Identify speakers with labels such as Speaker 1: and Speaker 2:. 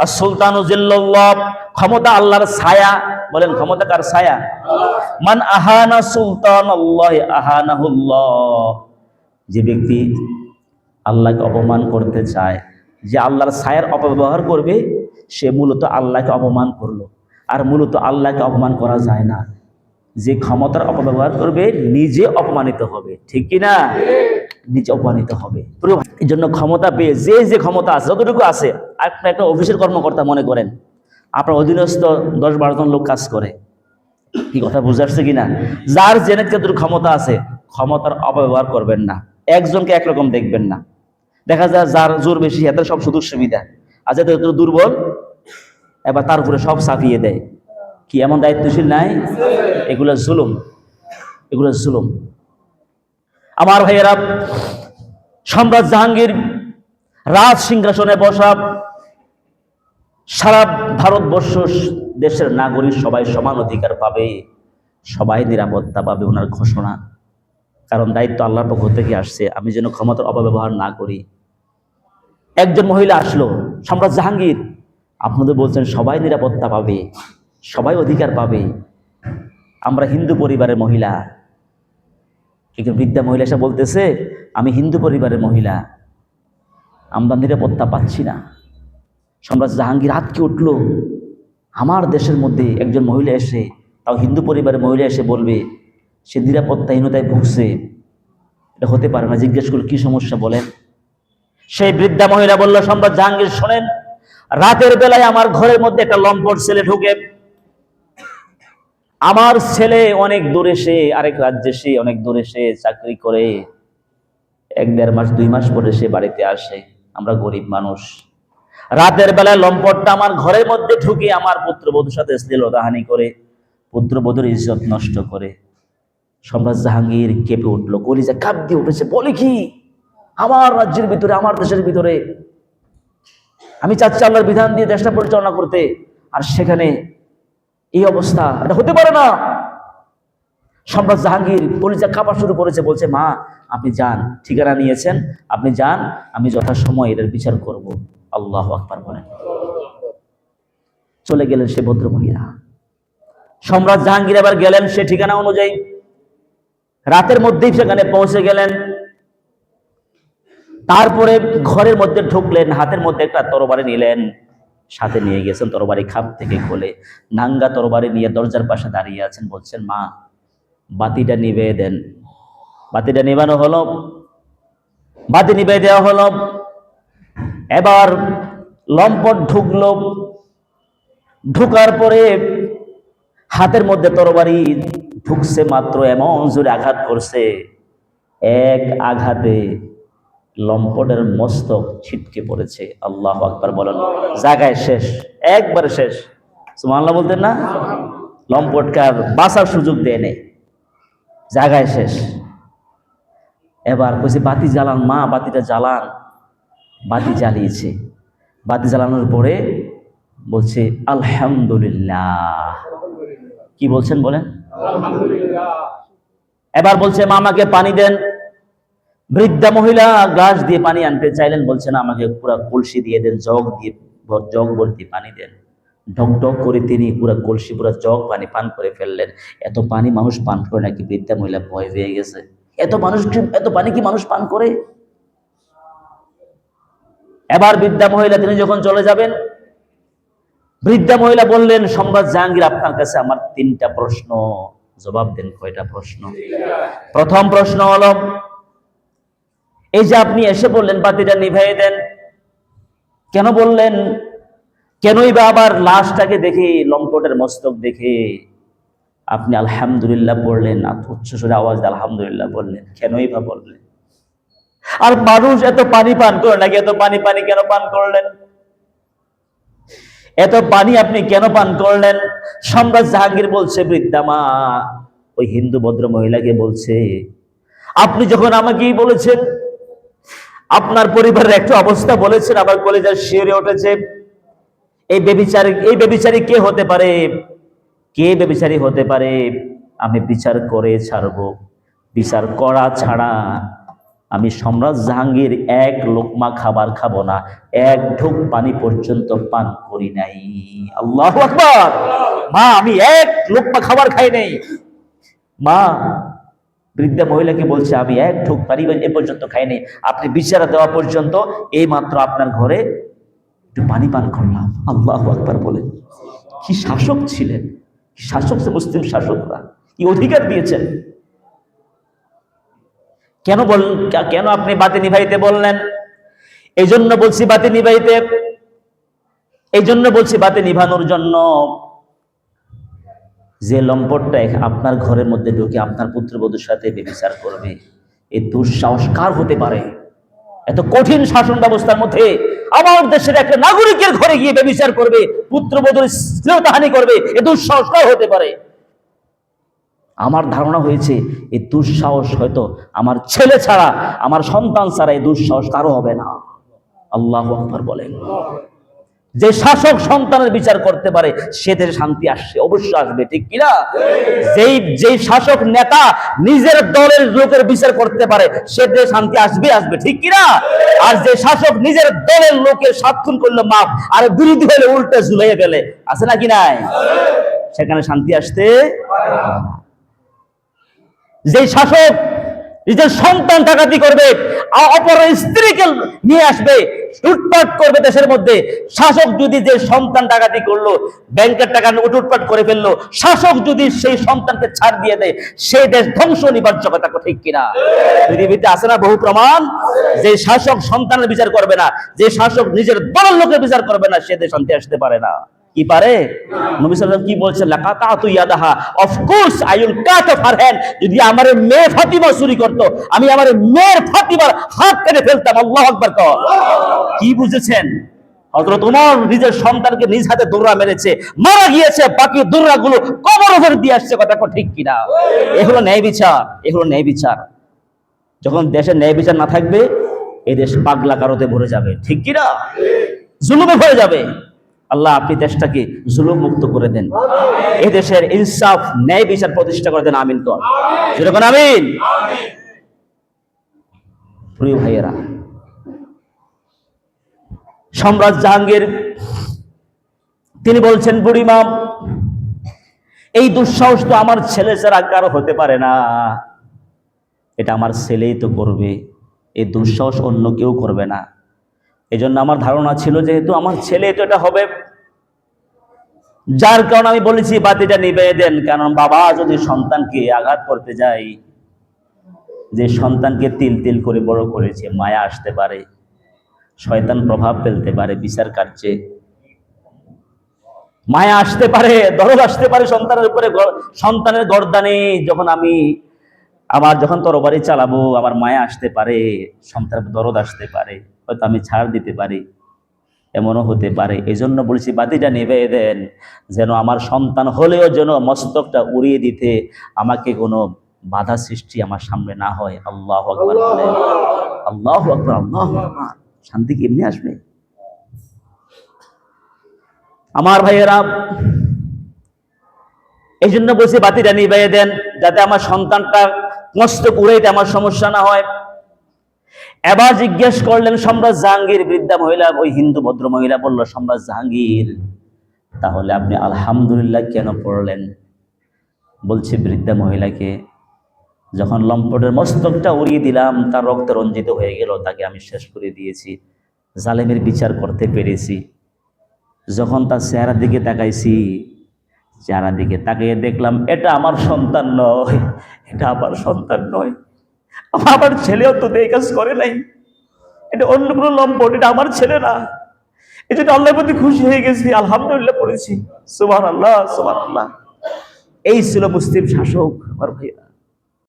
Speaker 1: আর সুলতান ক্ষমতা আল্লাহর ছায়া। বলেন, ক্ষমতা কার ছায়া? মান আহানা সুলতান যে ব্যক্তি আল্লাহকে অপমান করতে চায়, যে আল্লাহর ছায়ার অপব্যবহার করবে, সে মূলত আল্লাহকে অপমান করল। আর মূলত আল্লাহকে অপমান করা যায় না। যে ক্ষমতার অপব্যবহার করবে, নিজে অপমানিত হবে। ঠিক কি না নিজে অপমানিত হবে। এই জন্য ক্ষমতা পেয়ে যে যে ক্ষমতা আছে, যতটুকু আছে, আপনি একটা অফিসের কর্মকর্তা মনে করেন। আপনার অধীনস্থ দশ বারো জন লোক কাজ করে। কি কথা বুঝে আসছে কিনা? যার জেনে যতটুকু ক্ষমতা আছে, ক্ষমতার অপব্যবহার করবেন না। একজনকে একরকম দেখবেন না। দেখা যায় যার জোর বেশি, এত সব সুযোগ সুবিধা। আর যাতে যত দুর্বল, এবার তার উপরে সব চাপিয়ে দেয়। কি এমন দায়িত্বশীল নাই? এগুলো জুলুম। এগুলো জুলুম। আমার ভাইয়েরা, সম্রাট জাহাঙ্গীর রাজ সিংহাসনে বসা সারা ভারতবর্ষ দেশের নাগরিক সবাই সমান অধিকার পাবে, সবাই নিরাপত্তা পাবে ওনার ঘোষণা। কারণ দায়িত্ব আল্লাহর পক্ষ থেকে আসছে, আমি যেন ক্ষমতার অপব্যবহার না করি। একজন মহিলা আসলো, সম্রাট জাহাঙ্গীর, আপনাদের বলছেন সবাই নিরাপত্তা পাবে, সবাই অধিকার পাবে। আমরা হিন্দু পরিবারের মহিলা একজন বৃদ্ধা মহিলা এসে বলতেছে, আমি হিন্দু পরিবারের মহিলা, আমরা নিরাপত্তা পাচ্ছি না। সম্রাট জাহাঙ্গীর আটকে উঠল। আমার দেশের মধ্যে একজন মহিলা এসে, তাও হিন্দু পরিবারের মহিলা এসে বলবে, সে নিরাপত্তাহীনতায় ভুগছে। এটা হতে পারে না। জিজ্ঞেস করল, কি সমস্যা? বলেন। সেই বৃদ্ধা মহিলা বলল, সম্রাট জাহাঙ্গীর, শোনেন, রাতের বেলায় আমার ঘরের মধ্যে একটা লম্পট ছেলে ঢুকে আমার ছেলে অনেক দূরে সে আরেক রাজ্যে সে অনেক দূরে সে চাকরি করে। এক দেড় মাস, দুই মাস পরে সে বাড়িতে আসে। আমরা গরিব মানুষ। রাতের বেলায় লম্পটটা আমার ঘরের মধ্যে ঢুকে আমার পুত্রবধূর সাথে শ্লীলতাহানি করে, পুত্রবধূর ইজ্জত নষ্ট করে। সম্রাট জাহাঙ্গীর কেঁপে উঠল, কলিজা কাপ দিয়ে উঠেছে, বলে কি? আমার রাজ্যের ভিতরে, আমার দেশের ভিতরে। আমি চাচ্ছি আল্লাহর বিধান দিয়ে দেশটা পরিচালনা করতে। আর সেখানে এই অবস্থা। এটা হতে পারে না। সম্রাট জাহাঙ্গীর কলিজা কাঁপা শুরু করেছে, বলছে, মা, আপনি যান, ঠিকানা নিয়েছেন, আপনি যান, আমি যথাসময় এটার বিচার করব। আল্লাহ আকবার বলেন। চলে গেলেন সে ভদ্র মহিলা সম্রাট জাহাঙ্গীর এবার গেলেন সে ঠিকানা অনুযায়ী। রাতের মধ্যেই সেখানে পৌঁছে গেলেন। তারপরে ঘরের মধ্যে ঢুকলেন, হাতের মধ্যে একটা তরবারি নিলেন। সাথে নিয়ে গেছেন তরবারি খাপ থেকে খোলে নাঙ্গা তরবারি নিয়ে দরজার পাশে দাঁড়িয়ে আছেন, বলছেন, মা, বাতিটা নিবে দেন। বাতিটা নিবানো হলো। বাতি নিবে দেওয়া হলো। এবার লম্পট ঢুকলো। ঢুকার পরে হাতের মধ্যে তরবারি ঢুকছে মাত্র, এমন জোরে আঘাত করছে, এক আঘাতে লম্পটের মস্তক ছিটকে পড়েছে। আল্লাহ আকবার বলেন, জায়গায় শেষ, একবারে শেষ। সুমাল্লাহ বলতেন না? লম্পটকার বাঁচার সুযোগ দেয় নেই। জায়গায় শেষ। এবার বলছে বাতি জ্বালান মা, বাতিটা জ্বালান। বাতি জ্বালিয়েছে। বাতি জ্বালানোর পরে বলছে, আলহামদুলিল্লাহ। কি বলছেন বলেন? এবার বলছে, মামাকে পানি দেন। বৃদ্ধা মহিলা গ্লাস দিয়ে পানি আনতে চাইলেন বলছেন আমাকে পুরো কলসি দিয়ে দেন, জগ দিয়ে, জগ ভর্তি পানি দেন। ঢক ঢক করে তিনি পুরো কলসি, পুরো জগ পানি পান করে ফেললেন। এত পানি মানুষ পান করে নাকি বৃদ্ধা মহিলা ভয় পেয়ে গেছে? এত মানুষ এত পানি কি মানুষ পান করে? এবার বৃদ্ধা মহিলা, তিনি যখন চলে যাবেন, বৃদ্ধা মহিলা বললেন, সম্রাট জাহাঙ্গীর, আপনার কাছে আমার তিনটা প্রশ্ন। জবাব দেন, কয়টা প্রশ্ন? প্রথম প্রশ্ন হলো এই যে আপনি এসে বললেন, বাতিটা নিভাইয়ে দেন। কেন বললেন? কেনই বা আবার লাশটাকে দেখে, লম্পটের মস্তক দেখে আপনি আলহামদুলিল্লাহ বললেন উচ্চস্বরে আওয়াজ আলহামদুলিল্লাহ বললেন। কেনই বা বললেন? আর মানুষ এত পানি পান করে নাকি? এত পানি পানি কেন পান করলেন? এত পানি আপনি কেন পান করলেন? সম্রাট জাহাঙ্গীর বলছে, বৃদ্ধা মা, ওই হিন্দু ভদ্র মহিলাকে বলছে, আপনি যখন আমাকেই বলেছেন আপনার পরিবারের একটা অবস্থা বলেছেন আমার কলেজার শিওরে উঠেছে। এই বেবিচারি এই বেবিচারী কে হতে পারে? কে বেবিচারী হতে পারে? আমি বিচার করে ছাড়বো। বিচার করা ছাড়া আমি সম্রাট জাহাঙ্গীর এক লোকমা খাবার খাব না। এক ঢোক পানি পর্যন্ত পান করি নাই। আল্লাহ মা, আমি এক লোকমা খাবার খাই নাই। মা বৃদ্ধা মহিলাকে বলছে, আমি এক ঢোক পানি এ পর্যন্ত খাইনি। আপনি বিচারা দেওয়া পর্যন্ত এই মাত্র আপনার ঘরে একটু পানি পান করলাম। আল্লাহ আকবার বলে। কি শাসক ছিলেন? শাসক মুসলিম শাসকরা? কি অধিকার দিয়েছেন? কেন বল, কেন আপনি বাতি নিভাইতে বললেন? এই জন্য বলছি বাতি নিভাইতে। এই জন্য বলছি বাতি নিভানোর জন্য। যে লম্পটটা আপনার ঘরের মধ্যে ঢুকে আপনার পুত্রবধূর সাথে বেবিচার করবে এই দুঃসাহস কার হতে পারে। এত কঠিন শাসন ব্যবস্থার মধ্যে আমার দেশের একটা নাগরিকের ঘরে গিয়ে বেবিচার করবে, পুত্রবধূর শ্লীলতাহানি করবে, এ দুঃসাহস কার হতে পারে। আমার ধারণা হয়েছে এই দুঃসাহস হয়তো আমার ছেলে ছাড়া, আমার সন্তান ছাড়া এই দুঃসাহস কারও হবে না। আল্লাহ আকবর বলেন। যে শাসক সন্তানের বিচার করতে পারে, সে দেশে শান্তি আসছে, অবশ্যই আসবে, ঠিক কিনা? যেই যেই শাসক নেতা নিজের দলের লোকের বিচার করতে পারে, সে দেশে শান্তি আসবে আসবে, ঠিক কিনা? আর যে শাসক নিজের দলের লোকের সাক্ষণ করল মাপ আর বিরোধী হলে উল্টে ঝুলাইয়ে গেলে আছে নাকি নাই? সেখানে শান্তি আসতে যে শাসক নিজের সন্তান ডাকাতি করবে অপরের স্ত্রীকে নিয়ে আসবে, লুটপাট করবে দেশের মধ্যে। শাসক যদি যে সন্তান ডাকাতি করল, ব্যাংকের টাকা লুটপাট করে ফেলল, শাসক যদি সেই সন্তানকে ছাড় দিয়ে দেয় সেই দেশ ধ্বংস নিবার্য কথা ঠিক কিনা? পৃথিবীতে আছে না বহু প্রমাণ? যে শাসক সন্তানের বিচার করবে না, যে শাসক নিজের দলের লোকের বিচার করবে না, সে দেশ শান্তি আসতে পারে না। কি পারে? নবী কি বলছেন? Of course I cut off her যদি আমার মেয়ে ফাতিমা চুরি করত, আমি আমার মেয়ের ফাতিমার হাত কেটে ফেলতাম। আল্লাহু আকবার কি বুঝেছেন? হযরত নিজের সন্তানকে নিজ হাতে দৌড়া মেরেছে, মারা গিয়েছে, বাকি দৌড়াগুলো কবর ওপর দিয়ে আসছে। কথা ঠিক কিনা? এ হলো ন্যায় বিচার, এ হলো ন্যায় বিচার। যখন দেশে ন্যায় বিচার না থাকবে, এই দেশ পাগলা কারোতে ভরে যাবে। ঠিক কিনা? জুলুমে ভরে যাবে। আল্লাহ আপনি দেশটাকে জুলুম মুক্ত করে দেন। এ দেশের ইনসাফ ন্যায় বিচার প্রতিষ্ঠা করে দেন। আমিন কর। যেরকম আমিন। প্রিয় ভাইয়েরা সম্রাট জাহাঙ্গীর তিনি বলছেন বুড়িমা এই দুঃসাহস তো আমার ছেলে ছাড়া কারও হতে পারে না। এটা আমার ছেলেই তো করবে। এই দুঃসাহস অন্য কেউ করবে না। এজন্য আমার ধারণা ছিল যেহেতু আমার ছেলে তো এটা হবে। যার কারণে আমি বলেছি, বাতিটা নিবে, দেন কারণ বাবা যদি সন্তানকে আঘাত করতে যায়, যে সন্তানকে তিল তিল করে বড় করেছে, মায়া আসতে পারে, শয়তান প্রভাব ফেলতে পারে, বিচার কার্যে। মায়া আসতে পারে, দরদ আসতে পারে সন্তানের উপরে সন্তানের গর্দানে, যখন আমি আবার যখন তরবারি চালাবো, আমার মায়া আসতে পারে, সন্তানের দরদ আসতে পারে। হয়তো আমি ছাড় দিতে পারি। এমনও হতে পারে। এই জন্য বলছি বাতিটা নেবে দেন যেন আমার সন্তান হলেও যেন মস্তকটা উড়িয়ে দিতে আমাকে কোনো বাধা সৃষ্টি আমার সামনে না হয়। আল্লাহ আকবার আল্লাহ আকবার। আল্লাহ শান্তি কি এমনি আসবে? আমার ভাইয়েরা এই জন্য বলছি বাতিটা নিবে দেন যাতে আমার সন্তানটা মস্ত উড়াইতে আমার সমস্যা না হয়। এবার জিজ্ঞেস করলেন, সম্রাট জাহাঙ্গীর বৃদ্ধা মহিলা, ওই হিন্দু ভদ্র মহিলা বলল, সম্রাট জাহাঙ্গীর, তাহলে আপনি আলহামদুলিল্লাহ কেন পড়লেন? বলছে বৃদ্ধা মহিলাকে, যখন লম্পটের মস্তকটা উড়িয়ে দিলাম, তার রক্ত রঞ্জিত হয়ে গেল, তাকে আমি শেষ করে দিয়েছি, জালেমের বিচার করতে পেরেছি। যখন তার চেহারার দিকে তাকাইছি, চেহারার দিকে তাকিয়ে দেখলাম, এটা আমার সন্তান নয়, এটা আমার সন্তান নয়। আমার ছেলেও তো এই কাজ করে নাই। এটা অন্য কোনো লম্পট, এটা আমার ছেলে না। এই জন্য আল্লাহর প্রতি খুশি হয়ে গেছি, আলহামদুলিল্লাহ পড়েছি। সুবাহ আল্লাহ সুবাহ আল্লাহ এই ছিল মুসলিম শাসক, আমার ভাইয়া